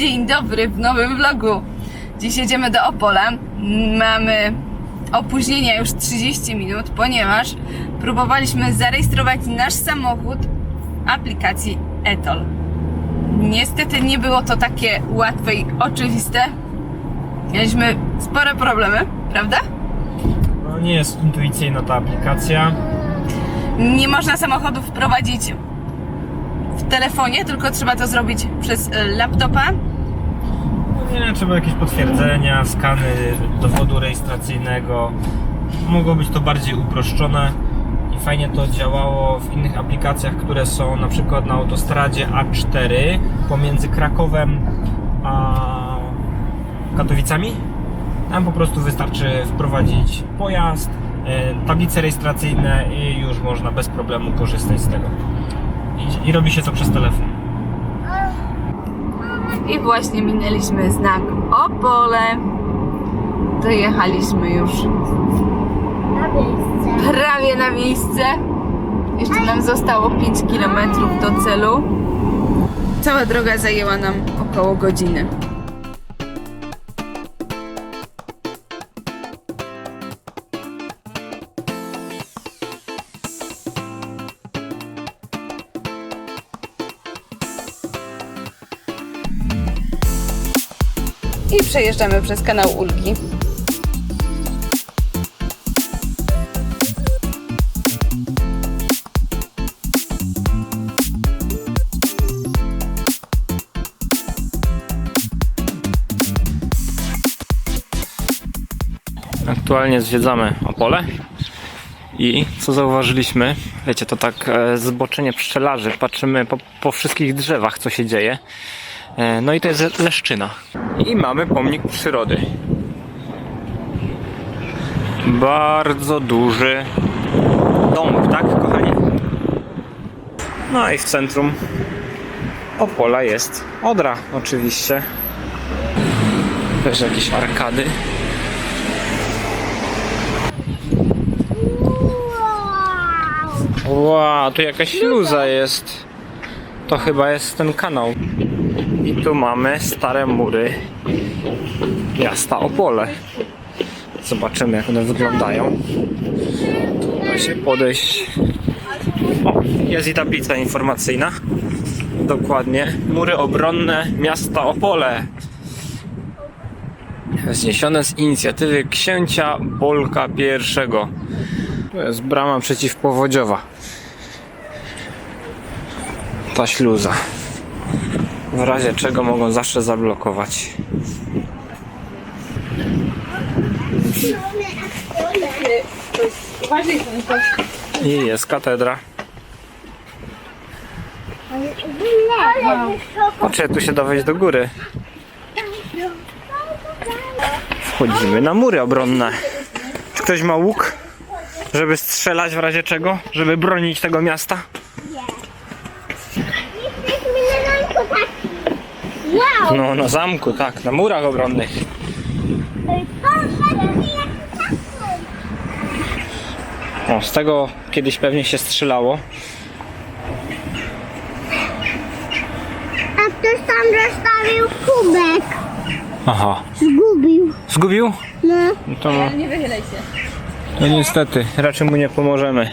Dzień dobry w nowym vlogu. Dziś jedziemy do Opola. Mamy opóźnienia już 30 minut, ponieważ próbowaliśmy zarejestrować nasz samochód w aplikacji Etol. Niestety nie było to takie łatwe i oczywiste. Mieliśmy spore problemy, prawda? No nie jest intuicyjna ta aplikacja. Nie można samochodów wprowadzić w telefonie, tylko trzeba to zrobić przez laptopa. Nie, trzeba jakieś potwierdzenia, skany dowodu rejestracyjnego. Mogło być to bardziej uproszczone i fajnie to działało w innych aplikacjach, które są na przykład na autostradzie A4 pomiędzy Krakowem a Katowicami. Tam po prostu wystarczy wprowadzić pojazd, e, tablice rejestracyjne i już można bez problemu korzystać z tego. I, i robi się to przez telefon. I właśnie minęliśmy znak Opole. Dojechaliśmy już Na miejsce. prawie na miejsce. Jeszcze nam zostało 5 km do celu. Cała droga zajęła nam około godziny. I przejeżdżamy przez kanał Ulgi. Aktualnie zwiedzamy Opole i co zauważyliśmy, wiecie, to tak e, zboczenie pszczelarzy, patrzymy po, po wszystkich drzewach, co się dzieje. E, no i to jest leszczyna. I mamy pomnik przyrody. Bardzo duży dąb, tak kochani? No i w centrum Opola jest Odra oczywiście. Też jakieś arkady. Wow. Tu jakaś śluza jest. To chyba jest ten kanał. I tu mamy stare mury miasta Opole. Zobaczymy jak one wyglądają. Tu da się podejść. O, jest i tablica informacyjna. Dokładnie. Mury obronne miasta Opole. Zniesione z inicjatywy księcia Bolka I. To jest brama przeciwpowodziowa. Ta śluza. W razie czego mogą zawsze zablokować. I jest katedra. Patrzcie, tu się da do góry. Wchodzimy na mury obronne. Czy ktoś ma łuk? Żeby strzelać w razie czego? Żeby bronić tego miasta? Jesteśmy na zamku taki. Wow. No, na zamku, tak, na murach obronnych. O, z tego kiedyś pewnie się strzelało. A ktoś tam zostawił kubek. Aha. Zgubił. Zgubił? No. No to, Nie wychylaj się. no niestety, raczej mu nie pomożemy.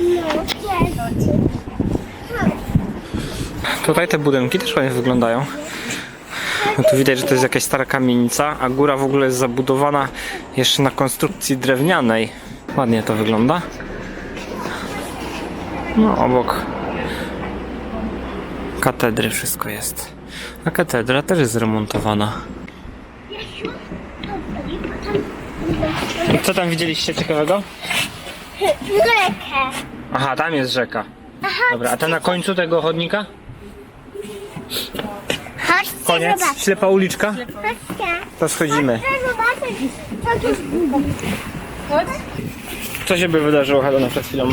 No. Tutaj te budynki też ładnie wyglądają. No tu widać, że to jest jakaś stara kamienica, a góra w ogóle jest zabudowana jeszcze na konstrukcji drewnianej. Ładnie to wygląda. No, obok katedry wszystko jest. A katedra też jest zremontowana. I co tam widzieliście ciekawego? Rzekę. Aha, tam jest rzeka. Dobra, a ta na końcu tego chodnika? Koniec? zobaczyć. Ślepa uliczka? Chodźcie. To schodzimy. Chcę zobaczyć, co tu Chodź. Co się by wydarzyło, Helena, przed chwilą?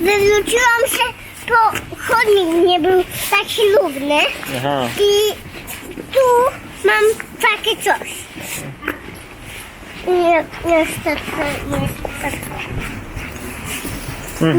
Wywróciłam się, bo chodnik nie był taki równy Aha. i tu mam takie coś. Nie, niestety, niestety.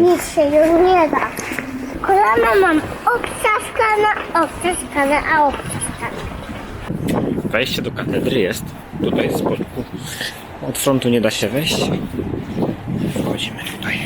Nic się już nie da. Kolana mam obcaska na obcaska na obcaska. Wejście do katedry jest tutaj z boku. Od frontu nie da się wejść. Wchodzimy tutaj.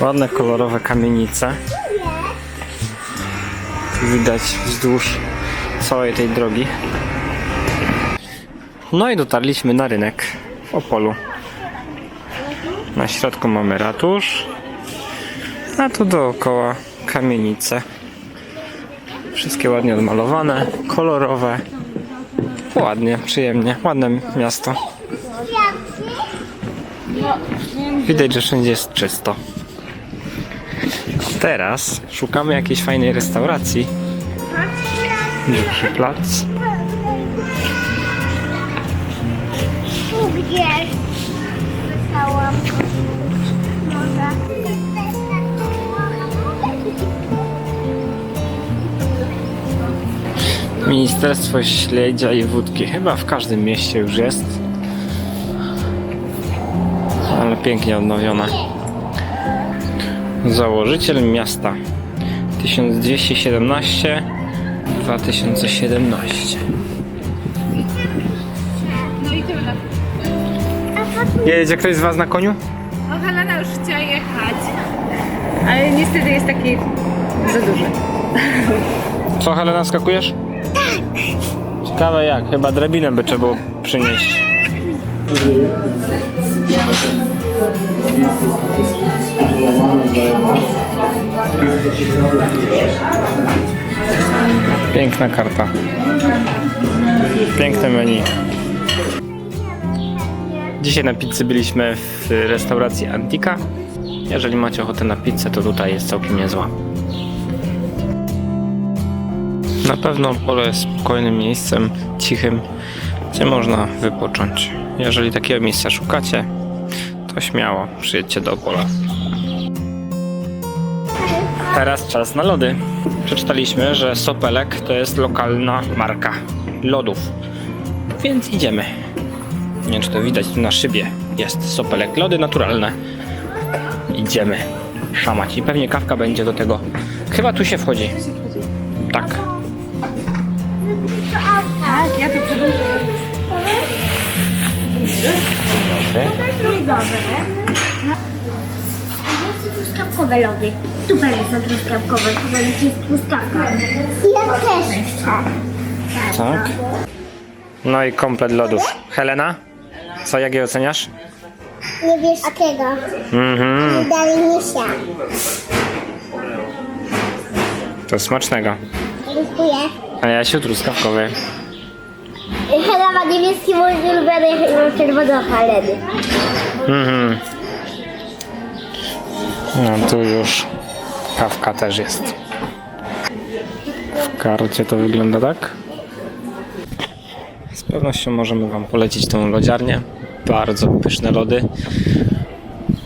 Ładne, kolorowe kamienice. Widać wzdłuż całej tej drogi. No i dotarliśmy na rynek w Opolu. Na środku mamy ratusz, a tu dookoła kamienice. Wszystkie ładnie odmalowane, kolorowe. Ładnie, przyjemnie, ładne miasto. Widać, że wszędzie jest czysto. Teraz szukamy jakiejś fajnej restauracji. Duży plac. Może. Ministerstwo Śledzia i Wódki. Chyba w każdym mieście już jest. Ale pięknie odnowione. Założyciel miasta 1217 2017 No. Jedzie ktoś z Was na koniu? No Helena już chciała jechać, ale niestety jest taki za duży. Co Helena skakujesz? Ciekawe jak, chyba drabinę by trzeba było przynieść. Piękna karta. Piękne menu. Dzisiaj na pizzy byliśmy w restauracji Antika. Jeżeli macie ochotę na pizzę, to tutaj jest całkiem niezła. Na pewno pole jest spokojnym miejscem, cichym, gdzie można wypocząć. Jeżeli takiego miejsca szukacie, to śmiało przyjedźcie do Opola. Teraz czas na lody. Przeczytaliśmy, że Sopelek to jest lokalna marka lodów. Więc idziemy. Nie wiem, czy to widać tu na szybie. Jest Sopelek. Lody naturalne. Idziemy szamać. I pewnie kawka będzie do tego. Chyba tu się wchodzi. Tak. Truskawkowe lody. Super są truskawkowe, chyba jest truskawka. Ja też chcę. Tak. No i komplet lodów. Helena, co jak je oceniasz? Nie wiesz jakiego. Mhm, Dali misia. to smacznego. Dziękuję. A ja się truskawkowy. Hela ma niebieski mój ulubiony i mam czerwoną haledy. Mhm. No tu już kawka też jest. W karcie to wygląda tak. Z pewnością możemy Wam polecić tą lodziarnię. Bardzo pyszne lody.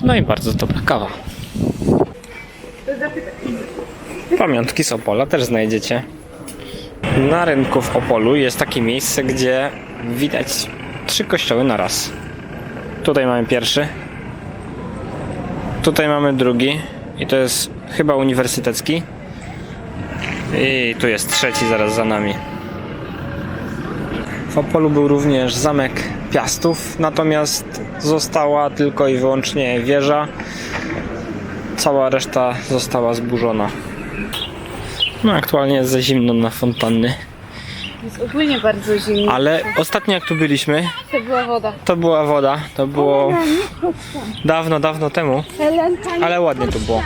No i bardzo dobra kawa. Pamiątki z Opola też znajdziecie. Na rynku w Opolu jest takie miejsce, gdzie widać trzy kościoły na raz. Tutaj mamy pierwszy. Tutaj mamy drugi. I to jest chyba uniwersytecki. I tu jest trzeci zaraz za nami. W Opolu był również zamek Piastów, natomiast została tylko i wyłącznie wieża. Cała reszta została zburzona. No aktualnie jest za zimno na fontanny. Jest ogólnie bardzo zimno. Ale ostatnio jak tu byliśmy, To była woda. to była woda. To było dawno, dawno temu. Ale ładnie to było.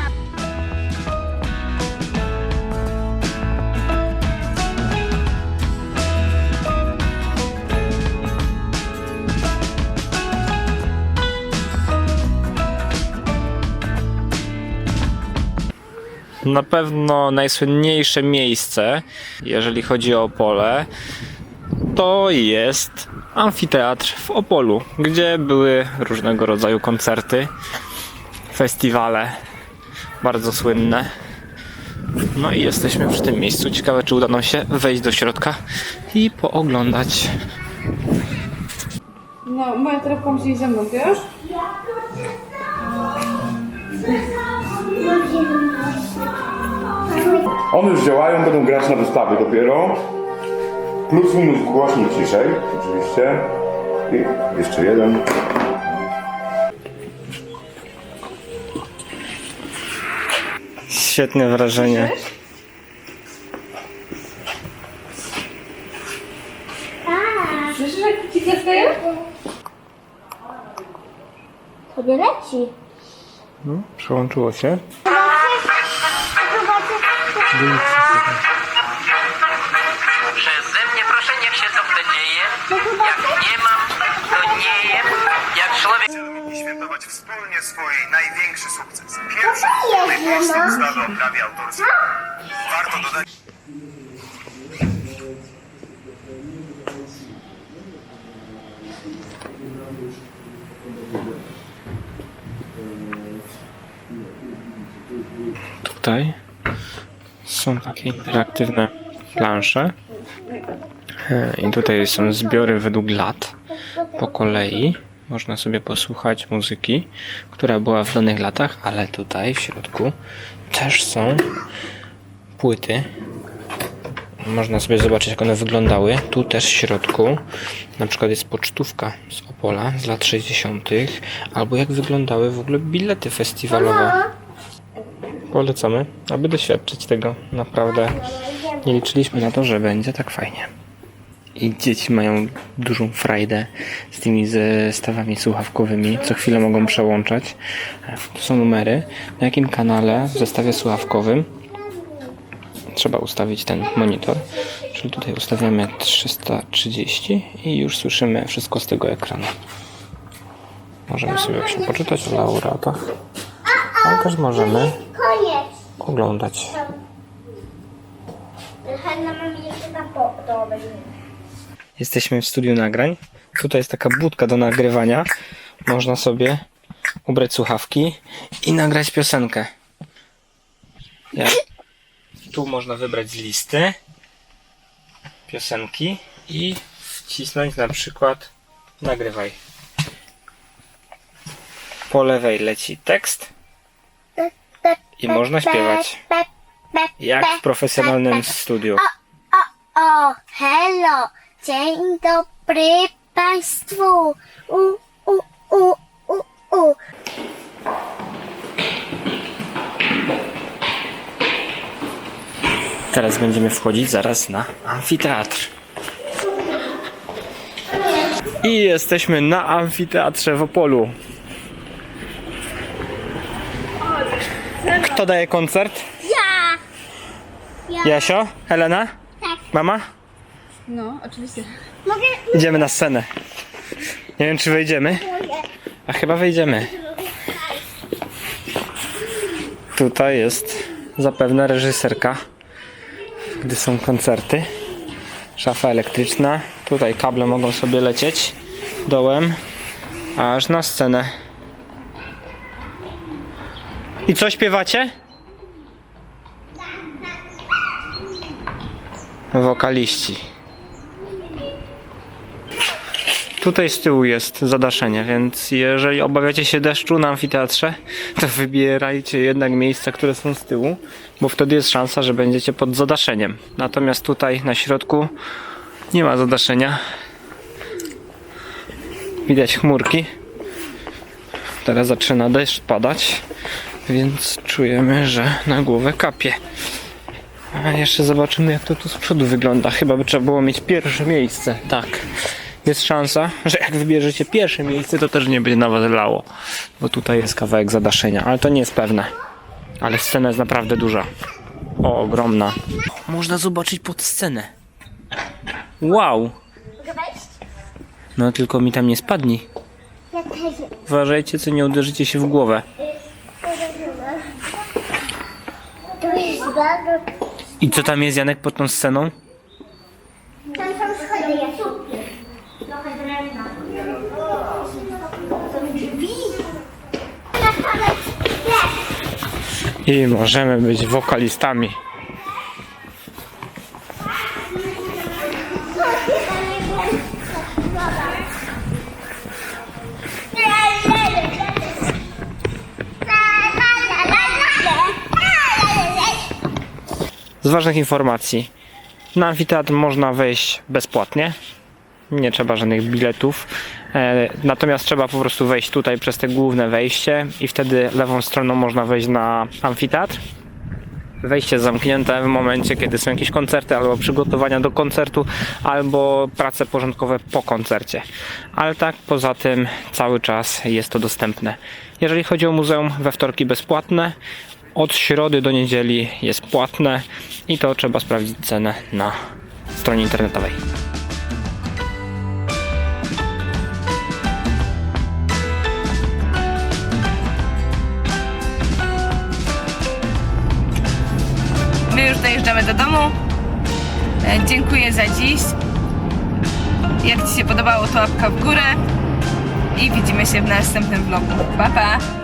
Na pewno najsłynniejsze miejsce, jeżeli chodzi o Opole, to jest amfiteatr w Opolu, gdzie były różnego rodzaju koncerty, festiwale bardzo słynne. No i jesteśmy przy tym miejscu. Ciekawe, czy uda nam się wejść do środka i pooglądać. No, moja torebka musi iść ze mną, wiesz? One już działają, będą grać na wystawie dopiero. Plus minus głośniej ciszej, oczywiście. I jeszcze jeden. Świetne wrażenie. Słyszysz, jak ci klaskają? Sobie leci. No, przełączyło się. Przeze mnie proszę niech się to wtedy dzieje. Jak nie mam, to nie jem. Jak człowiek i świętować wspólnie swój największy sukces. Pierwszy wspólny polski ustawy o prawie autorskim. Warto dodać, Tutaj są takie interaktywne plansze. E, I tutaj są zbiory według lat po kolei. Można sobie posłuchać muzyki, która była w danych latach, ale tutaj w środku też są płyty. Można sobie zobaczyć, jak one wyglądały. Tu też w środku na przykład jest pocztówka z Opola z lat 60., albo jak wyglądały w ogóle bilety festiwalowe. Polecamy, aby doświadczyć tego. Naprawdę nie liczyliśmy na to, że będzie tak fajnie. I dzieci mają dużą frajdę z tymi zestawami słuchawkowymi. Co chwilę mogą przełączać. To są numery. Na jakim kanale w zestawie słuchawkowym trzeba ustawić ten monitor. Czyli tutaj ustawiamy 330 i już słyszymy wszystko z tego ekranu. Możemy sobie właśnie poczytać o laureatach, ale też możemy Koniec. oglądać. Hanna mam jeszcze na po, to obejrzeć. Jesteśmy w studiu nagrań. Tutaj jest taka budka do nagrywania. Można sobie ubrać słuchawki i nagrać piosenkę. Jak? Tu można wybrać z listy piosenki i wcisnąć na przykład nagrywaj. Po lewej leci tekst i można śpiewać. Jak w profesjonalnym studiu. O, hello! Dzień dobry Państwu! U, u, u, u, u. Teraz będziemy wchodzić zaraz na amfiteatr. I jesteśmy na amfiteatrze w Opolu. Kto daje koncert? Ja! Jasio? Helena? Tak. Mama? No, oczywiście. Mogę... Idziemy na scenę. Nie wiem, czy wejdziemy. A chyba wejdziemy. Tutaj jest zapewne reżyserka, gdy są koncerty. Szafa elektryczna. Tutaj kable mogą sobie lecieć dołem, aż na scenę. I co śpiewacie? Wokaliści. Tutaj z tyłu jest zadaszenie, więc jeżeli obawiacie się deszczu na amfiteatrze, to wybierajcie jednak miejsca, które są z tyłu, bo wtedy jest szansa, że będziecie pod zadaszeniem. Natomiast tutaj na środku nie ma zadaszenia. Widać chmurki. Teraz zaczyna deszcz padać, więc czujemy, że na głowę kapie. A jeszcze zobaczymy, jak to tu z przodu wygląda. Chyba by trzeba było mieć pierwsze miejsce. Tak. Jest szansa, że jak wybierzecie pierwsze miejsce, to też nie będzie na was lało. Bo tutaj jest kawałek zadaszenia, ale to nie jest pewne. Ale scena jest naprawdę duża. O, ogromna. Można zobaczyć pod scenę. Wow. No tylko mi tam nie spadni. Uważajcie, co nie uderzycie się w głowę. Tu jest I co tam jest Janek pod tą sceną? Tam są schody, ja super. Trochę drewna. Są drzwi. I możemy być wokalistami. Z ważnych informacji. Na amfiteatr można wejść bezpłatnie. Nie trzeba żadnych biletów. E, natomiast trzeba po prostu wejść tutaj przez te główne wejście i wtedy lewą stroną można wejść na amfiteatr. Wejście zamknięte w momencie, kiedy są jakieś koncerty, albo przygotowania do koncertu, albo prace porządkowe po koncercie. Ale tak, poza tym cały czas jest to dostępne. Jeżeli chodzi o muzeum, we wtorki bezpłatne, od środy do niedzieli jest płatne i to trzeba sprawdzić cenę na stronie internetowej. My już dojeżdżamy do domu. E, Dziękuję za dziś. Jak Ci się podobało, to łapka w górę. I widzimy się w następnym vlogu. Pa, pa!